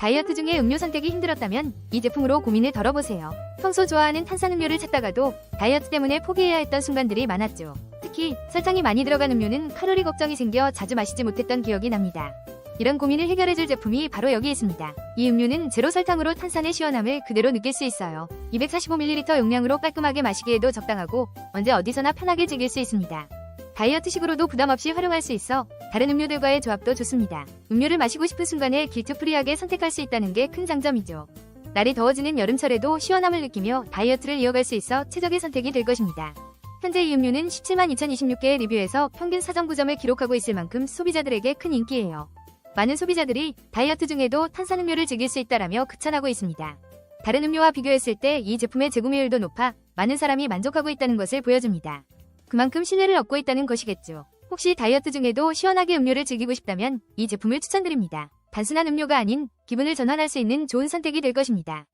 다이어트 중에 음료 선택이 힘들었다면 이 제품으로 고민을 덜어보세요. 평소 좋아하는 탄산음료를 찾다가도 다이어트 때문에 포기해야 했던 순간들이 많았죠. 특히 설탕이 많이 들어간 음료는 칼로리 걱정이 생겨 자주 마시지 못했던 기억이 납니다. 이런 고민을 해결해줄 제품이 바로 여기 있습니다. 이 음료는 제로 설탕으로 탄산의 시원함을 그대로 느낄 수 있어요. 245ml 용량으로 깔끔하게 마시기에도 적당하고 언제 어디서나 편하게 즐길 수 있습니다. 다이어트식으로도 부담 없이 활용할 수 있어 다른 음료들과의 조합도 좋습니다. 음료를 마시고 싶은 순간에 길트프리하게 선택할 수 있다는 게 큰 장점이죠. 날이 더워지는 여름철에도 시원함을 느끼며 다이어트를 이어갈 수 있어 최적의 선택이 될 것입니다. 현재 이 음료는 17만 2026개의 리뷰에서 평균 사정구점을 기록하고 있을 만큼 소비자들에게 큰 인기예요. 많은 소비자들이 다이어트 중에도 탄산음료를 즐길 수 있다라며 극찬하고 있습니다. 다른 음료와 비교했을 때 이 제품의 재구매율도 높아 많은 사람이 만족하고 있다는 것을 보여줍니다. 그만큼 신뢰를 얻고 있다는 것이겠죠. 혹시 다이어트 중에도 시원하게 음료를 즐기고 싶다면 이 제품을 추천드립니다. 단순한 음료가 아닌 기분을 전환할 수 있는 좋은 선택이 될 것입니다.